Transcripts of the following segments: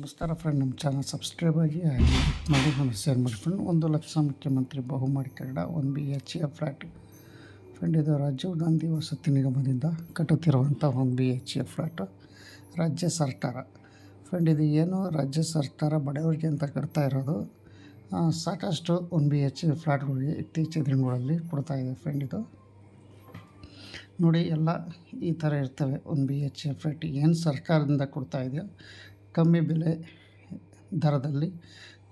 ನಮಸ್ಕಾರ ಫ್ರೆಂಡ್ ನಮ್ಮ channel subscribe ಆಗಿ, ಹಾಗೆ ಮಾಡಿ ನಮ್ಮ ಶೇರ್ ಮಾಡಿ ಫ್ರೆಂಡ್ ಒಂದು ಲಕ್ಷ ಮುಖ್ಯಮಂತ್ರಿ ಬಹುಮಾಡಿ Kannada one B H A flat friend ಇದು ರಾಜೀವ್ ಗಾಂಧಿ ವಸತಿ ನಿಗಮದಿಂದ ಕಟ್ಟುತ್ತಿರುವಂಥ one B H A flat ರಾಜ್ಯ ಸರ್ಕಾರ. ಫ್ರೆಂಡ್ ಇದು ಏನು? ರಾಜ್ಯ ಸರ್ಕಾರ ಬಡವರಿಗೆ ಅಂತ ಕಟ್ತಾ ಇರೋದು. ಸಾಕಷ್ಟು ಒನ್ ಬಿ ಎಚ್ ಎ ಫ್ಲ್ಯಾಟ್ಗಳಿಗೆ ಇತ್ತೀಚಿನ ದಿನಗಳಲ್ಲಿ ಕೊಡ್ತಾ ಇದೆ ಫ್ರೆಂಡ್ ಇದು. ನೋಡಿ, ಎಲ್ಲ ಈ ಥರ ಇರ್ತವೆ ಒಂದು ಬಿ ಎಚ್ ಎ ಫ್ಲ್ಯಾಟ್ ಏನು ಸರ್ಕಾರದಿಂದ ಕೊಡ್ತಾ ಇದೆಯೋ ಕಮ್ಮಿ ಬೆಲೆ ದರದಲ್ಲಿ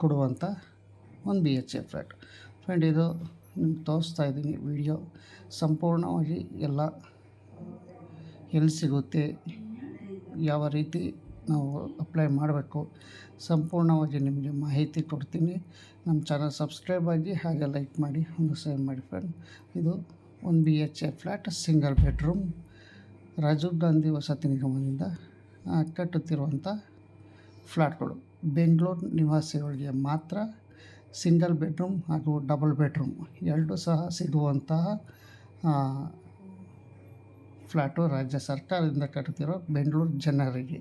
ಕೊಡುವಂಥ ಒಂದು B H A flat. Friend, ಇದು ನಿಮ್ಗೆ ತೋರಿಸ್ತಾ ಇದ್ದೀನಿ ವಿಡಿಯೋ. ಸಂಪೂರ್ಣವಾಗಿ ಎಲ್ಲ ಎಲ್ಲಿ ಸಿಗುತ್ತೆ, ಯಾವ ರೀತಿ ನಾವು ಅಪ್ಲೈ ಮಾಡಬೇಕು, ಸಂಪೂರ್ಣವಾಗಿ ನಿಮಗೆ ಮಾಹಿತಿ ಕೊಡ್ತೀನಿ. ನಮ್ಮ ಚಾನಲ್ ಸಬ್ಸ್ಕ್ರೈಬ್ ಆಗಿ ಹಾಗೆ ಲೈಕ್ ಮಾಡಿ, ಒಂದು ಸೇವ್ ಮಾಡಿ ಫ್ರೆಂಡ್. ಇದು ಒಂದು B H A flat, single bedroom. Rajiv Gandhi ವಸತಿ ನಿಗಮದಿಂದ ಕಟ್ಟುತ್ತಿರುವಂಥ ಫ್ಲ್ಯಾಟ್ಗಳು ಬೆಂಗಳೂರು ನಿವಾಸಿಗಳಿಗೆ ಮಾತ್ರ ಸಿಂಗಲ್ ಬೆಡ್ರೂಮ್ ಹಾಗೂ ಡಬಲ್ ಬೆಡ್ರೂಮ್ ಎರಡೂ ಸಹ ಸಿಗುವಂತಹ ಫ್ಲ್ಯಾಟು ರಾಜ್ಯ ಸರ್ಕಾರದಿಂದ ಕಟ್ಟುತ್ತಿರೋ ಬೆಂಗಳೂರು ಜನರಿಗೆ.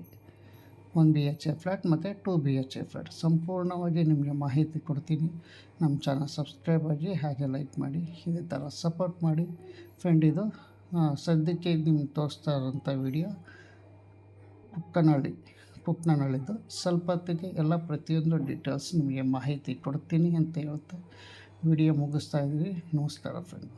One B H A flat ಮತ್ತು two B H A flat ಸಂಪೂರ್ಣವಾಗಿ ನಿಮಗೆ ಮಾಹಿತಿ ಕೊಡ್ತೀನಿ. ನಮ್ಮ ಚಾನಲ್ ಸಬ್ಸ್ಕ್ರೈಬ್ ಆಗಿ ಹಾಗೆ ಲೈಕ್ ಮಾಡಿ, ಇದೇ ಥರ ಸಪೋರ್ಟ್ ಮಾಡಿ. ಫ್ರೆಂಡ್ ಇದು ಸದ್ಯಕ್ಕೆ ನಿಮ್ಗೆ ತೋರಿಸ್ತಾ ಇರೋಂಥ ವಿಡಿಯೋ ಕುಕ್ಕನಹಳ್ಳಿ. ಕುಕ್ಕನಹಳ್ಳಿದು ಸ್ವಲ್ಪ ಹೊತ್ತಿಗೆ ಎಲ್ಲ ಪ್ರತಿಯೊಂದು ಡೀಟೇಲ್ಸ್ ನಿಮಗೆ ಮಾಹಿತಿ ಕೊಡ್ತೀನಿ ಅಂತ ಹೇಳ್ತಾ ವಿಡಿಯೋ ಮುಗಿಸ್ತಾ ಇದ್ದೀವಿ. ನಮಸ್ಕಾರ ಫ್ರೆಂಡ್